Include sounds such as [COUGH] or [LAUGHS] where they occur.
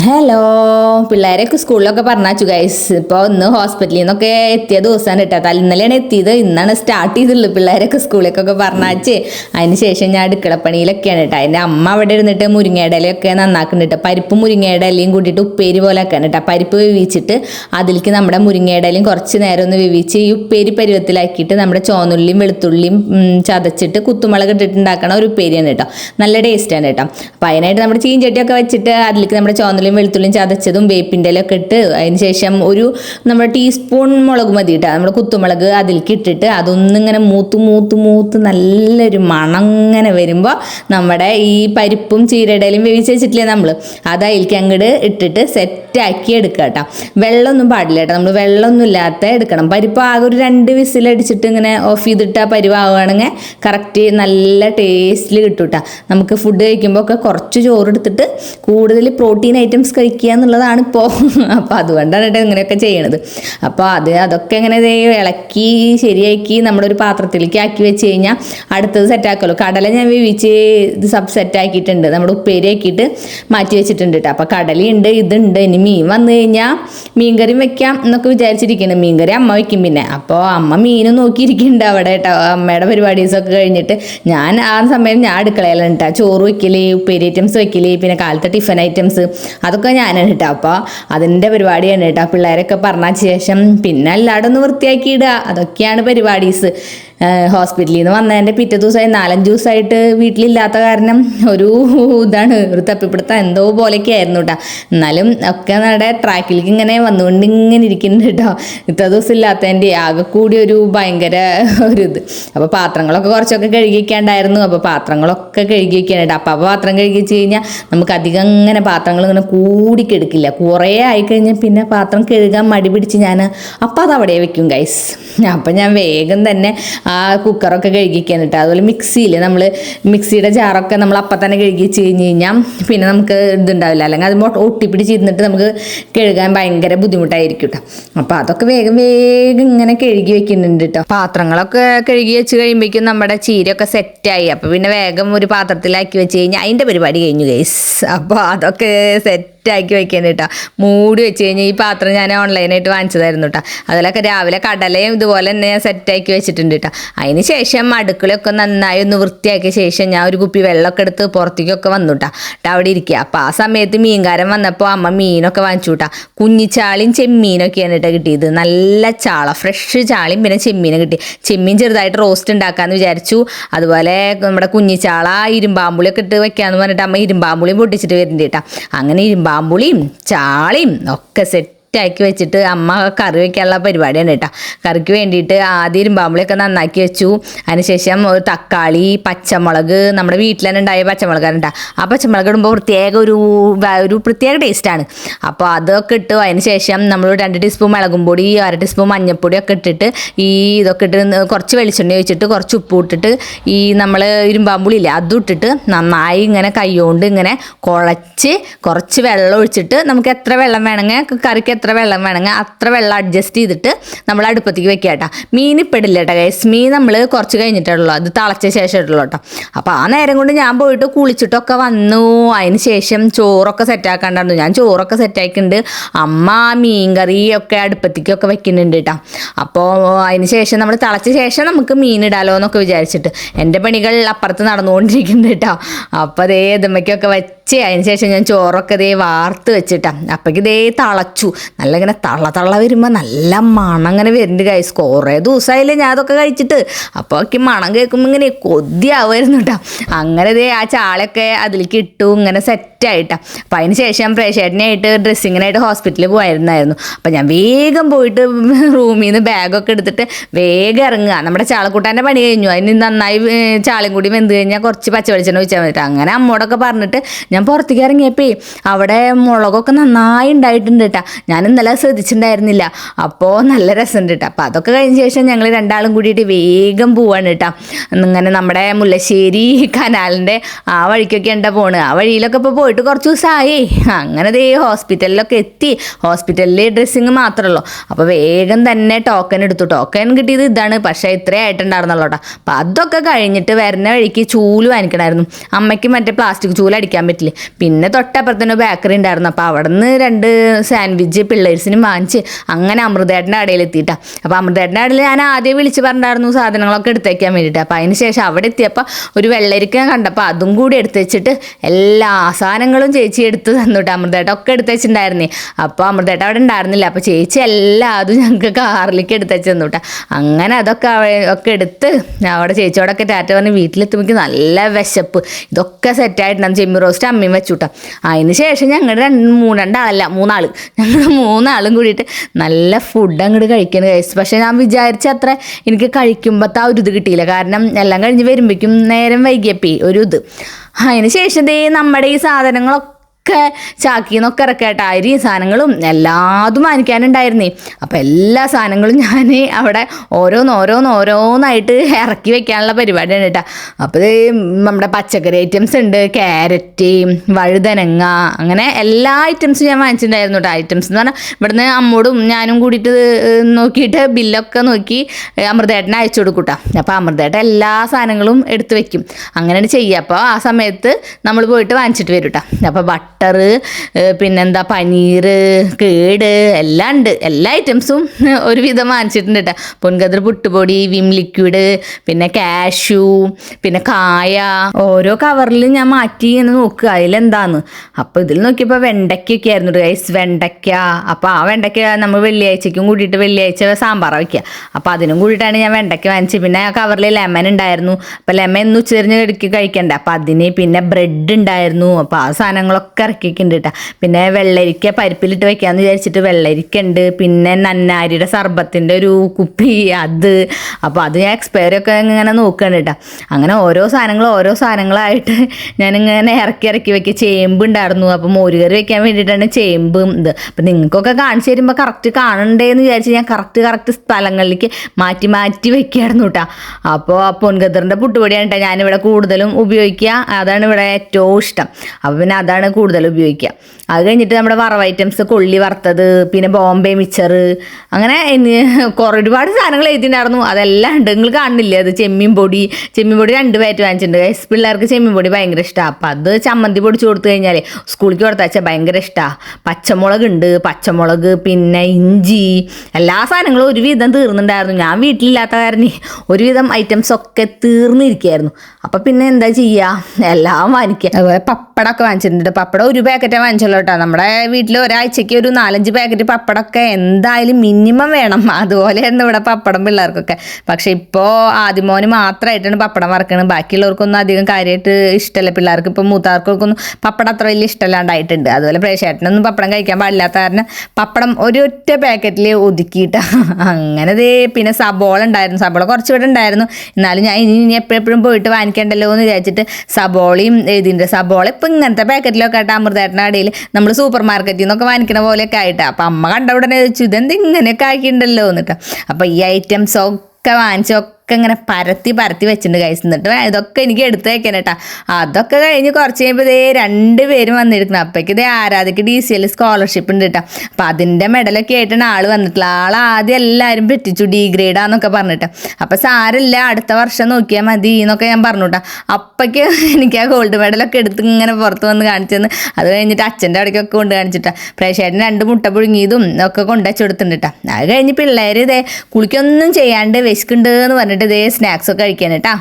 Hello പിള്ളേരൊക്കെ സ്കൂളിലൊക്കെ പറഞ്ഞാച്ചു guys ഇപ്പോൾ ഇന്ന് ഹോസ്പിറ്റലിൽ നിന്നൊക്കെ എത്തിയ ദിവസമാണ് കേട്ടോ അല്ല ഇന്നലെയാണ് എത്തിയത്. ഇന്നാണ് സ്റ്റാർട്ട് ചെയ്തുള്ളൂ പിള്ളേരൊക്കെ സ്കൂളിലേക്കൊക്കെ പറഞ്ഞാച്ച് അതിന് ശേഷം ഞാൻ അടുക്കളപ്പണിയിലൊക്കെയാണ് കേട്ടോ എന്റെ അമ്മ അവിടെ ഇരുന്നിട്ട് മുരിങ്ങയുടെ ഇലയൊക്കെ നന്നാക്കുന്നുണ്ട് പരിപ്പ് മുരിങ്ങയുടെ ഇലയും കൂട്ടിയിട്ട് ഉപ്പേരി പോലെ ആക്കാണ് കേട്ടോ പരിപ്പ് വിവിച്ചിട്ട് അതിലേക്ക് നമ്മുടെ മുരിങ്ങയുടെ ഇലയും കുറച്ച് നേരം ഒന്ന് വിവിച്ച് ഈ ഉപ്പേരി പരുവത്തിലാക്കിയിട്ട് നമ്മുടെ ചോന്നുള്ളിയും വെളുത്തുള്ളിയും ചതച്ചിട്ട് കുത്തുമുളക് ഇട്ടിട്ടുണ്ടാക്കണ ഒരു ഉപ്പേരിയാണ് കേട്ടോ നല്ല ടേസ്റ്റാണ് കേട്ടോ അപ്പോൾ അതിനായിട്ട് നമ്മുടെ ചീഞ്ചട്ടിയൊക്കെ വെച്ചിട്ട് അതിലേക്ക് നമ്മുടെ ചോന്നുള്ളിയും വെളുത്തുള്ളിയും ചതച്ചതും വേപ്പിന്റെ ഇലൊക്കെ ഇട്ട് അതിന് ശേഷം ഒരു നമ്മുടെ ടീസ്പൂൺ മുളക് മതി ഇട്ടാൽ നമ്മുടെ കുത്തുമുളക് അതിലേക്ക് ഇട്ടിട്ട് അതൊന്നിങ്ങനെ മൂത്ത് മൂത്ത് മൂത്ത് നല്ലൊരു മണം ഇങ്ങനെ വരുമ്പോൾ നമ്മുടെ ഈ പരിപ്പും ചീരടയിലും വേവിച്ച് വെച്ചിട്ടില്ലേ നമ്മൾ അത് അതിലേക്ക് അങ്ങോട്ട് ഇട്ടിട്ട് സെറ്റാക്കി എടുക്കുക കേട്ടോ. വെള്ളമൊന്നും പാടില്ല കേട്ടോ. നമ്മൾ വെള്ളമൊന്നും ഇല്ലാത്ത എടുക്കണം. പരിപ്പ് ആകെ ഒരു രണ്ട് വിസിലടിച്ചിട്ട് ഇങ്ങനെ ഓഫ് ചെയ്തിട്ട് ആ പരിവാകുകയാണെങ്കിൽ കറക്റ്റ് നല്ല ടേസ്റ്റിൽ കിട്ടും കേട്ടോ. നമുക്ക് ഫുഡ് കഴിക്കുമ്പോൾ ഒക്കെ കുറച്ച് ചോറ് എടുത്തിട്ട് കൂടുതൽ പ്രോട്ടീൻ ഐറ്റംസ് കഴിക്കുക എന്നുള്ളതാണ് ഇപ്പോൾ അപ്പോൾ അതുകൊണ്ടാണ് കേട്ടോ ഇങ്ങനെയൊക്കെ ചെയ്യണത്. അപ്പോൾ അത് അതൊക്കെ ചെയ്യും ഇളക്കി ശരിയാക്കി നമ്മുടെ ഒരു പാത്രത്തിലേക്ക് ആക്കി വെച്ച് കഴിഞ്ഞാൽ അടുത്തത് സെറ്റാക്കുമല്ലോ കടല ഞാൻ വേവിച്ച് ഇത് സബ് സെറ്റാക്കിയിട്ടുണ്ട് നമ്മുടെ ഉപ്പേരി ആക്കിയിട്ട് മാറ്റി വെച്ചിട്ടുണ്ട് കേട്ടോ. അപ്പോൾ കടലയുണ്ട് ഇതുണ്ട്. ഇനി മീൻ വന്നു കഴിഞ്ഞാൽ മീൻകറിയും വെക്കാം എന്നൊക്കെ വിചാരിച്ചിരിക്കുന്നത് മീൻകറി അമ്മ വെക്കും പിന്നെ. അപ്പോൾ അമ്മ മീനും നോക്കിയിരിക്കുന്നുണ്ട് അവിടെ കേട്ടോ. അമ്മയുടെ പരിപാടീസൊക്കെ കഴിഞ്ഞിട്ട് ഞാൻ ആ സമയം ഞാൻ അടുക്കളയിലാണ് കേട്ടോ. ചോറ് വയ്ക്കൽ ഉപ്പേരി ഐറ്റംസ് വയ്ക്കൽ പിന്നെ കാലത്തെ ടിഫൻ ഐറ്റംസ് അതൊക്കെ ഞാനാണ് കേട്ടോ. അപ്പോൾ അതിന്റെ പരിപാടിയാണ് കേട്ടോ. പിള്ളേരൊക്കെ പറഞ്ഞ ശേഷം പിന്നെ എല്ലായിടും ഒന്ന് വൃത്തിയാക്കി ഇടുക. അതൊക്കെയാണ് പരിപാടീസ്. ഹോസ്പിറ്റലിൽ നിന്ന് വന്നതിന്റെ പിറ്റേ ദിവസമായി നാലഞ്ച് ദിവസമായിട്ട് വീട്ടിലില്ലാത്ത കാരണം ഒരു ഇതാണ് ഒരു തപ്പിപ്പിടുത്തം എന്തോ പോലെയൊക്കെ ആയിരുന്നു കേട്ടോ എന്നാലും ഒക്കെ നമ്മുടെ ട്രാക്കിലേക്ക് ഇങ്ങനെ വന്നുകൊണ്ട് ഇങ്ങനെ ഇരിക്കുന്നുണ്ട് കേട്ടോ ഇത്ര ദിവസം ഇല്ലാത്തതിന്റെ ആകെ കൂടി ഒരു ഭയങ്കര ഒരു ഇത്. അപ്പോൾ പാത്രങ്ങളൊക്കെ കുറച്ചൊക്കെ കഴുകി കഴുകിക്കാണ്ടായിരുന്നു അപ്പോൾ പാത്രങ്ങളൊക്കെ കഴുകി വയ്ക്കാണ് കേട്ടോ അപ്പോൾ പാത്രം കഴുകി വെച്ച് കഴിഞ്ഞാൽ നമുക്ക് അധികം ഇങ്ങനെ പാത്രങ്ങൾ ഇങ്ങനെ കൂടി കൂടിക്കെടുക്കില്ല കുറേ ആയിക്കഴിഞ്ഞാൽ പിന്നെ പാത്രം കഴുകാൻ മടി പിടിച്ച് ഞാൻ അപ്പോൾ അത് അവിടെ വെക്കും ഗൈസ് അപ്പം ഞാൻ വേഗം തന്നെ ആ കുക്കറൊക്കെ കഴുകിക്കാൻ കേട്ടോ അതുപോലെ മിക്സിയിൽ നമ്മൾ മിക്സിയുടെ ജാറൊക്കെ നമ്മൾ അപ്പം തന്നെ കഴുകി വെച്ച് കഴിഞ്ഞ് കഴിഞ്ഞാൽ പിന്നെ നമുക്ക് ഇതുണ്ടാവില്ല. അല്ലെങ്കിൽ അത് ഒട്ടിപ്പിടിച്ച് ഒട്ടിപ്പിടിച്ചിരുന്നിട്ട് നമുക്ക് കഴുകാൻ ഭയങ്കര ബുദ്ധിമുട്ടായിരിക്കും കേട്ടോ അപ്പോൾ അതൊക്കെ വേഗം വേഗം ഇങ്ങനെ കഴുകി വെക്കുന്നുണ്ട് കേട്ടോ പാത്രങ്ങളൊക്കെ കഴുകി വെച്ച് കഴിയുമ്പോഴേക്കും നമ്മുടെ ചീരയൊക്കെ സെറ്റായി അപ്പോൾ പിന്നെ വേഗം ഒരു പാത്രത്തിലാക്കി വെച്ച് കഴിഞ്ഞാൽ അതിന്റെ പരിപാടി കഴിഞ്ഞു ഗൈസ് അപ്പോൾ അതൊക്കെ സെറ്റ് സെറ്റാക്കി വെക്കുന്നത് കേട്ടോ മൂടി വെച്ച് കഴിഞ്ഞാൽ ഈ പാത്രം ഞാൻ ഓൺലൈനായിട്ട് വാങ്ങിച്ചതായിരുന്നു കേട്ടോ അതിലൊക്കെ രാവിലെ കടലയും ഇതുപോലെ തന്നെ ഞാൻ സെറ്റാക്കി വെച്ചിട്ടുണ്ട് കേട്ടോ അതിന് ശേഷം അടുക്കളയൊക്കെ നന്നായി ഒന്ന് വൃത്തിയാക്കിയ ശേഷം ഞാൻ ഒരു കുപ്പി വെള്ളമൊക്കെ എടുത്ത് പുറത്തേക്കൊക്കെ വന്നു കേട്ടോ അവിടെ ഇരിക്കുക അപ്പോൾ ആ സമയത്ത് മീൻകാരൻ വന്നപ്പോൾ അമ്മ മീനൊക്കെ വാങ്ങിച്ചു കേട്ടോ കുഞ്ഞിച്ചാളിയും ചെമ്മീനൊക്കെയാണ് കേട്ടോ കിട്ടിയത്. നല്ല ചാള ഫ്രഷ് ചാളയും പിന്നെ ചെമ്മീനെ കിട്ടി. ചെമ്മീൻ ചെറുതായിട്ട് റോസ്റ്റ് ഉണ്ടാക്കാമെന്ന് വിചാരിച്ചു. അതുപോലെ നമ്മുടെ കുഞ്ഞിച്ചാള ഇരുമ്പാമ്പുളിയൊക്കെ ഇട്ട് വെക്കാന്ന് പറഞ്ഞിട്ട് അമ്മ ഇരുമ്പാമ്പുളിയും പൊട്ടിച്ചിട്ട് വരുന്നുണ്ട് കേട്ടോ അങ്ങനെ ഇരുമ്പാമ്പുളിയും ചാളിയും ഒക്കെ സെറ്റ് ആക്കി വെച്ചിട്ട് അമ്മ കറി വയ്ക്കാനുള്ള പരിപാടിയാണ് കേട്ടോ. കറിക്ക് വേണ്ടിയിട്ട് ആദ്യം ഇരുമ്പാമ്പുളിയൊക്കെ നന്നാക്കി വെച്ചു. അതിനുശേഷം ഒരു തക്കാളി പച്ചമുളക് നമ്മുടെ വീട്ടിൽ തന്നെ ഉണ്ടായ പച്ചമുളകാണ് ആ പച്ചമുളക് ഇടുമ്പോൾ പ്രത്യേക ഒരു ഒരു പ്രത്യേക ടേസ്റ്റാണ് അപ്പോൾ അതൊക്കെ ഇട്ടു. അതിന് ശേഷം നമ്മൾ രണ്ട് ടീസ്പൂൺ മുളകും പൊടി അര ടീസ്പൂൺ മഞ്ഞൾപ്പൊടി ഒക്കെ ഇട്ടിട്ട് ഈ ഇതൊക്കെ ഇട്ട് കുറച്ച് വെളിച്ചെണ്ണ ഒഴിച്ചിട്ട് കുറച്ച് ഉപ്പ് ഇട്ടിട്ട് ഈ നമ്മൾ ഇരുമ്പാമ്പുളിയില്ലേ അതും ഇട്ടിട്ട് നന്നായി ഇങ്ങനെ കൈ കൊണ്ട് ഇങ്ങനെ കുഴച്ച് കുറച്ച് വെള്ളം ഒഴിച്ചിട്ട് നമുക്ക് എത്ര വെള്ളം വേണമെങ്കിൽ കറിക്ക് എത്ര വെള്ളം വേണമെങ്കിൽ അത്ര വെള്ളം അഡ്ജസ്റ്റ് ചെയ്തിട്ട് നമ്മൾ അടുപ്പത്തേക്ക് വെക്കുക കേട്ടോ. മീൻ ഇപ്പിടില്ല കേട്ടോ ഗൈസ് മീൻ നമ്മൾ കുറച്ച് കഴിഞ്ഞിട്ടുള്ളൂ. അത് തിളച്ച ശേഷം ഇട്ടുള്ളൂ കേട്ടോ. അപ്പോൾ ആ നേരം കൊണ്ട് ഞാൻ പോയിട്ട് കുളിച്ചിട്ടൊക്കെ വന്നു. അതിന് ശേഷം ചോറൊക്കെ സെറ്റാക്കാണ്ടായിരുന്നു ഞാൻ ചോറൊക്കെ സെറ്റാക്കിയിട്ടുണ്ട് അമ്മ മീൻ കറിയൊക്കെ ഒക്കെ അടുപ്പത്തേക്കൊക്കെ വെക്കുന്നുണ്ട് കേട്ടോ. അപ്പോൾ അതിന് ശേഷം നമ്മൾ തിളച്ച ശേഷം നമുക്ക് മീൻ ഇടാലോ എന്നൊക്കെ വിചാരിച്ചിട്ട്. എന്റെ പണികൾ അപ്പുറത്ത് നടന്നുകൊണ്ടിരിക്കുന്നുണ്ട് കേട്ടോ. അപ്പോൾ അതേ ഇതുമ്മയ്ക്കൊക്കെ വെച്ച് അതിന് ശേഷം ഞാൻ ചോറൊക്കെ ദേ വാർത്ത് വെച്ചിട്ടാ. അപ്പോഴേക്ക് ദേ തളച്ചു. നല്ല ഇങ്ങനെ തള്ള തള്ള വരുമ്പോൾ നല്ല മണം ഇങ്ങനെ വരുന്നുണ്ട് കൈസ് കുറേ ദിവസമായില്ലേ ഞാൻ അതൊക്കെ കഴിച്ചിട്ട്. അപ്പോൾ ഒക്കെ മണം കേൾക്കുമ്പോൾ ഇങ്ങനെ കൊതിയാവുമായിരുന്നു കേട്ടോ അങ്ങനെ ദേ ആ ചാളൊക്കെ അതിലേക്ക് ഇട്ടു ഇങ്ങനെ സെറ്റായിട്ടാ അപ്പം അതിന് ശേഷം പ്രേഷേട്ടനായിട്ട് ഡ്രസ്സിങ്ങിനായിട്ട് ഹോസ്പിറ്റലിൽ പോയിരുന്നായിരുന്നു. അപ്പം ഞാൻ വേഗം പോയിട്ട് [LAUGHS] റൂമിൽ നിന്ന് ബാഗൊക്കെ എടുത്തിട്ട് വേഗം ഇറങ്ങുക. നമ്മുടെ ചാളക്കൂട്ടാന്റെ പണി കഴിഞ്ഞു. അതിന് നന്നായി ചാളയും കൂടി വെന്ത് കഴിഞ്ഞാൽ കുറച്ച് പച്ചവെളിച്ചെണ്ണ വെച്ചാൽ മതി. അങ്ങനെ അമ്മോടൊക്കെ പറഞ്ഞിട്ട് ഞാൻ പുറത്തേക്ക് ഇറങ്ങിയപ്പേ അവിടെ മുളകൊക്കെ നന്നായി ഉണ്ടായിട്ടുണ്ട് കേട്ടോ ഞാൻ ഇന്നലെ ശ്രദ്ധിച്ചിട്ടുണ്ടായിരുന്നില്ല അപ്പോൾ നല്ല രസമുണ്ട് കേട്ടോ അപ്പോൾ അതൊക്കെ കഴിഞ്ഞ ശേഷം ഞങ്ങൾ രണ്ടാളും കൂടിയിട്ട് വേഗം പോവാണ് കേട്ടോ ഇങ്ങനെ നമ്മുടെ മുല്ലശ്ശേരി കനാലിന്റെ ആ വഴിക്കൊക്കെ ഉണ്ടാ പോണ്. ആ വഴിയിലൊക്കെ ഇപ്പോൾ പോയിട്ട് കുറച്ച് ദിവസമായി അങ്ങനെ ദേ ഹോസ്പിറ്റലിലൊക്കെ എത്തി. ഹോസ്പിറ്റലിൽ ഡ്രസ്സിങ് മാത്രമേ ഉള്ളൂ അപ്പോൾ വേഗം തന്നെ ടോക്കൺ എടുത്തു. ടോക്കൺ കിട്ടിയത് ഇതാണ്. പക്ഷേ ഇത്രേ ആയിട്ടുണ്ടായിരുന്നല്ലോ കേട്ടോ അപ്പോൾ അതൊക്കെ കഴിഞ്ഞിട്ട് വരുന്ന വഴിക്ക് ചൂൽ വാങ്ങിക്കണമായിരുന്നു അമ്മയ്ക്ക് മറ്റേ പ്ലാസ്റ്റിക് ചൂൽ അടിക്കാൻ പറ്റില്ല. പിന്നെ തൊട്ടപ്പുറത്തൊരു ബേക്കറി ഉണ്ടായിരുന്നു. അപ്പോൾ അവിടെ നിന്ന് രണ്ട് സാൻഡ്വിച്ച് പിള്ളേഴ്സിനും വാങ്ങിച്ച് അങ്ങനെ അമൃതേട്ടന്റെ കടയിൽ എത്തിയിട്ടാ. അപ്പോൾ അമൃതേട്ടന്റെ കടയിൽ ഞാൻ ആദ്യം വിളിച്ച് പറഞ്ഞിട്ടുണ്ടായിരുന്നു സാധനങ്ങളൊക്കെ എടുത്തേക്കാൻ വേണ്ടിയിട്ട്. അപ്പോൾ അതിന് ശേഷം അവിടെ എത്തിയപ്പോൾ ഒരു വെള്ളരിക്ക കണ്ടപ്പോൾ അതും കൂടി എടുത്ത് വെച്ചിട്ട് എല്ലാ സാധനങ്ങളും ചേച്ചി എടുത്ത് തന്നിട്ട്. അമൃതേട്ട ഒക്കെ എടുത്ത് വെച്ചിട്ടുണ്ടായിരുന്നേ. അപ്പോൾ അമൃതേട്ട അവിടെ ഉണ്ടായിരുന്നില്ല. അപ്പോൾ ചേച്ചി എല്ലാം അതും ഞങ്ങൾക്ക് കാറിലേക്ക് എടുത്ത് വെച്ച് തന്നുട്ടാ. അങ്ങനെ അതൊക്കെ ഒക്കെ എടുത്ത് അവിടെ ചേച്ചിയോടൊക്കെ ടാറ്റ പറഞ്ഞ് വീട്ടിലെത്തുമ്പോൾ നല്ല വിശപ്പ്. ഇതൊക്കെ സെറ്റായിട്ടുണ്ടാകും ചെമ്മി റോസ്റ്റ് അമ്മയും വെച്ചുട്ടാ. അതിന് ശേഷം ഞങ്ങൾ രണ്ട് മൂന്ന് രണ്ടാളല്ല മൂന്നാൾ ഞങ്ങൾ മൂന്നാളും കൂടിയിട്ട് നല്ല ഫുഡ് അങ്ങോട്ട് കഴിക്കാൻ കഴിച്ചു പക്ഷേ ഞാൻ വിചാരിച്ച അത്ര എനിക്ക് കഴിക്കുമ്പോഴത്തെ ആ ഒരു ഇത് കിട്ടിയില്ല. കാരണം എല്ലാം കഴിഞ്ഞ് വരുമ്പോഴേക്കും നേരം വൈകിയപ്പേ ഒരു ഇത്. അതിന് ശേഷം ദേ നമ്മുടെ ഈ സാധനങ്ങളൊക്കെ ഒക്കെ ചാക്കിന്നൊക്കെ ഇറക്കട്ടെ അരി സാധനങ്ങളും എല്ലാതും വാങ്ങിക്കാനുണ്ടായിരുന്നേ. അപ്പം എല്ലാ സാധനങ്ങളും ഞാൻ അവിടെ ഓരോന്ന് ഓരോന്ന് ഓരോന്നായിട്ട് ഇറക്കി വെക്കാനുള്ള പരിപാടിയാണ് കേട്ടോ. അപ്പോൾ നമ്മുടെ പച്ചക്കറി ഐറ്റംസ് ഉണ്ട്. ക്യാരറ്റ് വഴുതനങ്ങ അങ്ങനെ എല്ലാ ഐറ്റംസും ഞാൻ വാങ്ങിച്ചിട്ടുണ്ടായിരുന്നു കേട്ടോ. ഐറ്റംസ് എന്ന് പറഞ്ഞാൽ ഇവിടുന്ന് അമ്മോടും ഞാനും കൂടിയിട്ട് നോക്കിയിട്ട് ബില്ലൊക്കെ നോക്കി അമൃതേട്ടനെ അയച്ചു കൊടുക്കും കേട്ടോ. അപ്പോൾ അമൃതേട്ടൻ എല്ലാ സാധനങ്ങളും എടുത്തു വെക്കും. അങ്ങനെ ചെയ്യുക. അപ്പോൾ ആ സമയത്ത് നമ്മൾ പോയിട്ട് വാങ്ങിച്ചിട്ട് വരും കേട്ടോ. അപ്പോൾ ബട്ടർ പിന്നെന്താ പനീർ കേട് എല്ലാം ഉണ്ട്. എല്ലാ ഐറ്റംസും ഒരുവിധം വാങ്ങിച്ചിട്ടുണ്ട് കേട്ടോ. പൊൻകതിർ പുട്ടുപൊടി വിം ലിക്വിഡ് പിന്നെ കാഷ്യൂ പിന്നെ കായ. ഓരോ കവറിൽ ഞാൻ മാറ്റി എന്ന് നോക്കുക അതിലെന്താന്ന്. അപ്പോൾ ഇതിൽ നോക്കിയപ്പോൾ വെണ്ടയ്ക്കൊക്കെ ആയിരുന്നു ഗൈസ് വെണ്ടയ്ക്ക. അപ്പോൾ ആ വെണ്ടയ്ക്ക നമ്മൾ വെള്ളിയാഴ്ചയ്ക്കും കൂടിയിട്ട് വെള്ളിയാഴ്ച സാമ്പാർ വയ്ക്കുക അപ്പോൾ അതിനും കൂടിയിട്ടാണ് ഞാൻ വെണ്ടയ്ക്ക വാങ്ങിച്ചത് പിന്നെ ആ കവറിൽ ലെമൺ ഉണ്ടായിരുന്നു. അപ്പോൾ എന്ന് ഉച്ചതിരിഞ്ഞ് ഇടയ്ക്ക് കഴിക്കണ്ടേ. അപ്പോൾ അതിന് പിന്നെ ബ്രെഡ് ഉണ്ടായിരുന്നു. അപ്പോൾ ആ സാധനങ്ങളൊക്കെ ഇറക്കിയിട്ടുണ്ട് കേട്ടോ പിന്നെ വെള്ളരിക്ക പരിപ്പിലിട്ട് വെക്കാമെന്ന് വിചാരിച്ചിട്ട് വെള്ളരിക്ക ഉണ്ട് പിന്നെ നന്നാരിയുടെ സർബത്തിന്റെ ഒരു കുപ്പി അത്. അപ്പോൾ അത് ഞാൻ എക്സ്പയറി ഒക്കെ ഇങ്ങനെ നോക്കുകയാണ് കേട്ടോ അങ്ങനെ ഓരോ സാധനങ്ങൾ ഓരോ സാധനങ്ങളായിട്ട് ഞാനിങ്ങനെ ഇറക്കി ഇറക്കി വെക്കുക ചേമ്പ് ഉണ്ടായിരുന്നു അപ്പോൾ മോരുകറി വെക്കാൻ വേണ്ടിയിട്ടാണ് ചേമ്പും ഇത്. അപ്പം നിങ്ങൾക്കൊക്കെ കാണിച്ചു തരുമ്പോൾ കറക്റ്റ് കാണണ്ടേന്ന് വിചാരിച്ച് ഞാൻ കറക്റ്റ് കറക്റ്റ് സ്ഥലങ്ങളിലേക്ക് മാറ്റി മാറ്റി വെക്കുകയായിരുന്നു കേട്ടോ അപ്പോൾ പൊൻകതിറിന്റെ പുട്ടുപൊടിയാണ് കേട്ടോ ഞാനിവിടെ കൂടുതലും ഉപയോഗിക്കുക. അതാണ് ഇവിടെ ഏറ്റവും ഇഷ്ടം. അപ്പോൾ പിന്നെ അതാണ് കൂടുതൽ ഉപയോഗിക്കുക അത് കഴിഞ്ഞിട്ട് നമ്മുടെ വറവ് ഐറ്റംസ് കൊള്ളി വറുത്തത് പിന്നെ ബോംബെ മിച്ചർ അങ്ങനെ [LAUGHS] കുറേ ഒരുപാട് സാധനങ്ങൾ എഴുതിയിട്ടുണ്ടായിരുന്നു. അതെല്ലാം ഉണ്ട്. നിങ്ങൾ കാണുന്നില്ല? അത് ചെമ്മീൻ പൊടി. ചെമ്മീൻ പൊടി രണ്ട് പാറ്റ് വാങ്ങിച്ചിട്ടുണ്ട്. ഗൈസ് പിള്ളേർക്ക് ചെമ്മീൻ പൊടി ഭയങ്കര ഇഷ്ടമാണ് അപ്പം അത് ചമ്മന്തി പൊടിച്ച് കൊടുത്തു കഴിഞ്ഞാൽ സ്കൂളിലേക്ക് കൊടുത്താച്ചാൽ ഭയങ്കര ഇഷ്ടമാണ് പച്ചമുളക് ഉണ്ട്. പച്ചമുളക് പിന്നെ ഇഞ്ചി എല്ലാ സാധനങ്ങളും ഒരുവിധം തീർന്നുണ്ടായിരുന്നു ഞാൻ വീട്ടിലില്ലാത്ത കാരണം ഒരുവിധം ഐറ്റംസ് ഒക്കെ തീർന്നിരിക്കുകയായിരുന്നു. അപ്പം പിന്നെ എന്താ ചെയ്യുക എല്ലാം വാങ്ങിക്കുക അതുപോലെ പപ്പടമൊക്കെ വാങ്ങിച്ചിട്ടുണ്ട്. പപ്പടം ഒരു പാക്കറ്റേ വാങ്ങിച്ചുള്ളൂ കേട്ടോ. നമ്മുടെ വീട്ടിൽ ഒരാഴ്ചയ്ക്ക് ഒരു നാലഞ്ച് പാക്കറ്റ് പപ്പടമൊക്കെ എന്തായാലും മിനിമം വേണം. അതുപോലെയായിരുന്നു ഇവിടെ പപ്പടം പിള്ളേർക്കൊക്കെ. പക്ഷെ ഇപ്പോൾ ആദ്യമോന് മാത്രമായിട്ടാണ് പപ്പടം വറക്കുന്നത് ബാക്കിയുള്ളവർക്കൊന്നും അധികം കാര്യമായിട്ട് ഇഷ്ടമല്ല പിള്ളേർക്ക് ഇപ്പോൾ മൂത്താർക്കൊന്നും പപ്പടം അത്ര വലിയ ഇഷ്ടമല്ലാണ്ടായിട്ടുണ്ട് അതുപോലെ പ്രേക്ഷേട്ടനൊന്നും പപ്പടം കഴിക്കാൻ പാടില്ലാത്ത കാരണം പപ്പടം ഒരൊറ്റ പാക്കറ്റിൽ ഒതുക്കിയിട്ട്. അങ്ങനെ പിന്നെ സബോള ഉണ്ടായിരുന്നു. സബോള കുറച്ച് ഇവിടെ ഉണ്ടായിരുന്നു. എന്നാലും ഞാൻ ഇനി ഇനി എപ്പോഴെപ്പോഴും പോയിട്ട് വാങ്ങിക്കണ്ടല്ലോ എന്ന് വിചാരിച്ചിട്ട് സബോളയും എഴുതിയിട്ടുണ്ട് സബോള ഇപ്പം ഇങ്ങനത്തെ പാക്കറ്റിലൊക്കെ ആയിട്ട് അമൃതേട്ടന്റെ നമ്മൾ സൂപ്പർ മാർക്കറ്റിൽ നിന്നൊക്കെ വാങ്ങിക്കണ പോലെയൊക്കെ ആയിട്ട്. അപ്പം അമ്മ കണ്ട ഉടനെ ചോദിച്ചു ഇതെന്ത് ഇങ്ങനെയൊക്കെ ആക്കിയിട്ടുണ്ടല്ലോ? എന്നിട്ട് അപ്പം ഈ ഐറ്റംസ് ഒക്കെ ഇങ്ങനെ പരത്തി പരത്തി വെച്ചിട്ടുണ്ട് കൈസ് എന്നിട്ട് ഇതൊക്കെ എനിക്ക് എടുത്ത് വയ്ക്കാൻ അതൊക്കെ കഴിഞ്ഞ് കുറച്ച് കഴിയുമ്പോൾ ഇതേ രണ്ട് പേരും വന്നിരിക്കുന്നു. അപ്പോഴേക്ക് ഇതേ ആരാധയ്ക്ക് ഡി സി എൽ സ്കോളർഷിപ്പ് ഉണ്ട് കേട്ടോ അപ്പം അതിന്റെ മെഡലൊക്കെ ആയിട്ടാണ് ആൾ വന്നിട്ടുള്ള ആൾ ആദ്യം എല്ലാവരും പറ്റിച്ചു ഡി ഗ്രേഡാന്നൊക്കെ പറഞ്ഞിട്ട്. അപ്പം സാരമില്ല അടുത്ത വർഷം നോക്കിയാൽ മതി എന്നൊക്കെ ഞാൻ പറഞ്ഞു കേട്ടോ അപ്പോഴേക്ക് എനിക്ക് ആ ഗോൾഡ് മെഡലൊക്കെ എടുത്ത് ഇങ്ങനെ പുറത്ത് വന്ന് കാണിച്ചെന്ന് അത് കഴിഞ്ഞിട്ട് അച്ഛന്റെ അവിടേക്കൊക്കെ കൊണ്ട് കാണിച്ചിട്ടാ പ്രേക്ഷേട്ടൻ രണ്ട് മുട്ട പുഴുങ്ങിയതും ഒക്കെ കൊണ്ടുവച്ചു കൊടുത്തിട്ടുണ്ട് കേട്ടോ അത് കഴിഞ്ഞ് പിള്ളേർ ഇതേ കുളിക്കൊന്നും ചെയ്യാണ്ട് വിശക്കുണ്ട് എന്ന് പറഞ്ഞിട്ട് ഇതേ സ്നാക്സ് ഒക്കെ കഴിക്കാൻ കേട്ടാ.